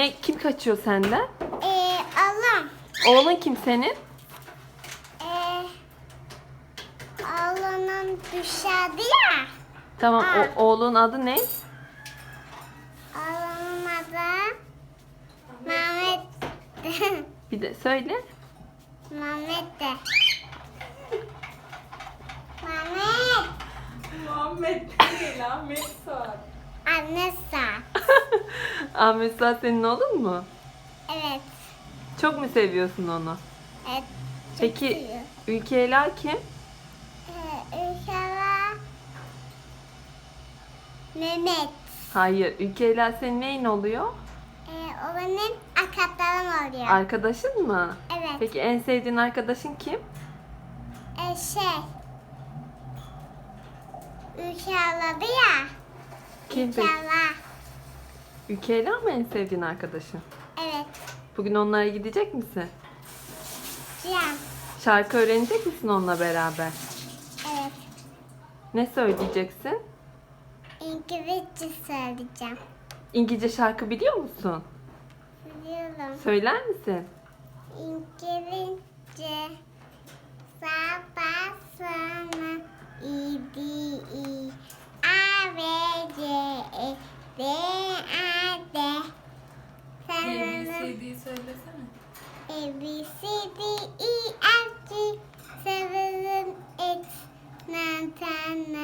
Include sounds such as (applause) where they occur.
E, kim kaçıyor senden? Ee, Allah. Oğlun kim senin? Ee, Allah'ın dışarıda ya. Tamam o, oğlun adı ne? Allah'ın adı Mehmet. (laughs) Bir de söyle. Mehmet de. Mehmet. Muhammed değil Ahmet. Anne sağ. (laughs) Ahmet Suat senin oğlun mu? Evet. Çok mu seviyorsun onu? Evet. Peki seviyorum. Ülke Ela kim? Ee, Mehmet. Hayır. Ülke Ela senin neyin oluyor? Ee, o benim akatlarım oluyor. Arkadaşın mı? Evet. Peki en sevdiğin arkadaşın kim? Ee, şey. İnşallah ya. Kim peki? İnşallah. Ülke Ela mı en sevdiğin arkadaşın? Evet. Bugün onlara gidecek misin? Cem. Şarkı öğrenecek misin onunla beraber? Evet. Ne söyleyeceksin? İngilizce söyleyeceğim. İngilizce şarkı biliyor musun? Biliyorum. Söyler misin? İngilizce A, B, C, D, E, F, G, 7, 8, 9, 10,